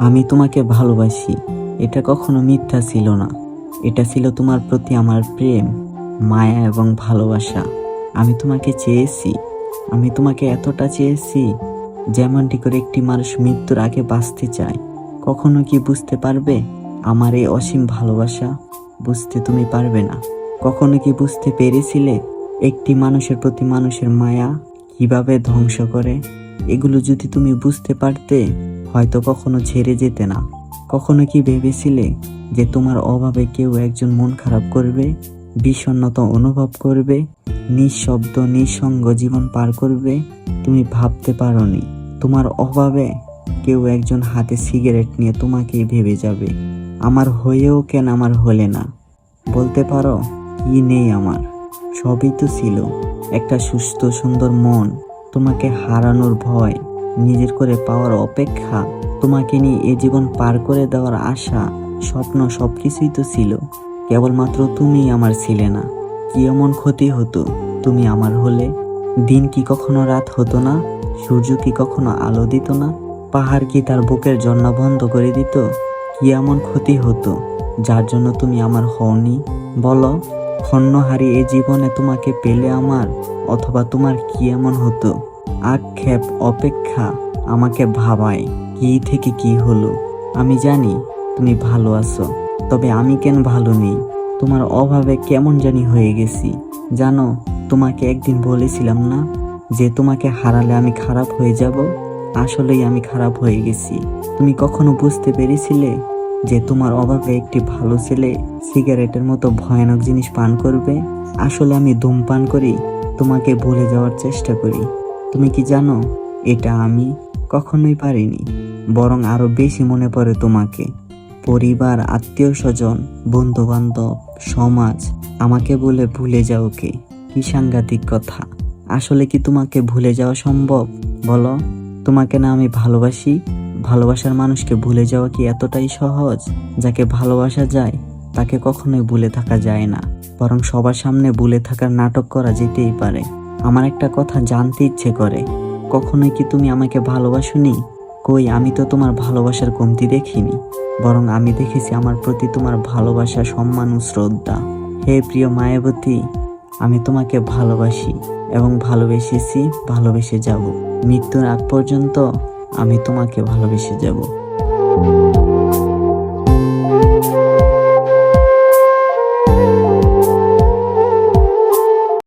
আমি তোমাকে ভালোবাসি। এটা কখনো মিথ্যা ছিল না। এটা ছিল তোমার প্রতি আমার প্রেম, মায়া এবং ভালোবাসা। আমি তোমাকে চেয়েছি। আমি তোমাকে এতটা চেয়েছি, যেমনটি করে একটি মানুষ মৃত্যুর আগে বাঁচতে চায়। কখনো কি বুঝতে পারবে? আমার এই অসীম ভালোবাসা বুঝতে তুমি পারবে না। কখনো কি বুঝতে পেরেছিলে? একটি মানুষের প্রতি মানুষের মায়া কীভাবে ধ্বংস করে? এগুলো যদি তুমি বুঝতে পারতে, হয়তো কখনো ছেড়ে যেতে না। কখনো কি ভেবেছিলে যে তোমার অভাবে কেউ একজন মন খারাপ করবে, বিষণ্ণতা অনুভব করবে, নিঃশব্দ, নিঃসঙ্গ জীবন পার করবে? তুমি ভাবতে পারোনি, তোমার অভাবে কেউ একজন হাতে সিগারেট নিয়ে তোমাকেই ভেবে যাবে। আমার হয়েও কেন আমার হলে না? বলতে পারো কি নেই আমার। সবই তো ছিল, একটা সুস্থ, সুন্দর মন। তোমাকে হারানোর ভয়, নিজের করে পাওয়ার অপেক্ষা, তোমাকে নিয়ে এ জীবন পার করে দেওয়ার আশা, স্বপ্ন সবকিছুই তো ছিল। কেবলমাত্র তুমি আমার ছিলে না। কি এমন ক্ষতি হতো? তুমি আমার হলে? দিন কি কখনো রাত হতো না? সূর্য কি কখনো আলো দিত না? পাহাড় কি তার বুকের জন্না বন্ধ করে দিত? কি এমন ক্ষতি হতো? যার জন্য তুমি আমার হওনি? বলো। ক্ষণ্ণহারি এই জীবনে তোমাকে পেলে আমার, অথবা তোমার কি এমন হতো? আক্ষেপ, অপেক্ষা, আমাকে ভাবায়, কি থেকে কি হলো? আমি জানি তুমি ভালো আছো, তবে আমি কেন ভালো নেই? তোমার অভাবে কেমন জানি হয়ে গেছি। জানো, তোমাকে একদিন বলেছিলাম না যে তোমাকে হারালে আমি খারাপ হয়ে যাব? আসলেই আমি খারাপ হয়ে গেছি। তুমি কখনো বুঝতে পেরেছিলে? যে তোমার অভাবে একটি ভালো ছেলে সিগারেটের মতো ভয়ানক জিনিস পান করবে? আসলে আমি ধূমপান করি, তোমাকে ভুলে যাওয়ার চেষ্টা করি। তুমি কি জানো, এটা আমি কখনোই পারিনি, বরং আরও বেশি মনে পড়ে তোমাকে। পরিবার, আত্মীয় স্বজন বন্ধু বান্ধব সমাজ, আমাকে বলে ভুলে যাও কে? কি সাংঘাতিক কথা। আসলে কি তোমাকে ভুলে যাওয়া সম্ভব? বলো। তোমাকে না আমি ভালোবাসি? ভালোবাসার মানুষকে ভুলে যাওয়া কি এতটাই সহজ? যাকে ভালোবাসা যায়, তাকে কখনোই ভুলে থাকা যায় না। বরং সবার সামনে ভুলে থাকার নাটক করা যেতেই পারে। আমার একটা কথা জানতে ইচ্ছে করে। কখনোই কি তুমি আমাকে ভালোবাসোনি? কই, আমি তো তোমার ভালোবাসার কমতি দেখিনি। বরং আমি দেখেছি আমার প্রতি তোমার ভালোবাসা, সম্মান ও শ্রদ্ধা। হে প্রিয় মায়াবতী, আমি তোমাকে ভালোবাসি এবং ভালোবেসেছি, ভালোবেসে যাব। মৃত্যুর আগ পর্যন্ত আমি তোমাকে ভালোবেসে যাব।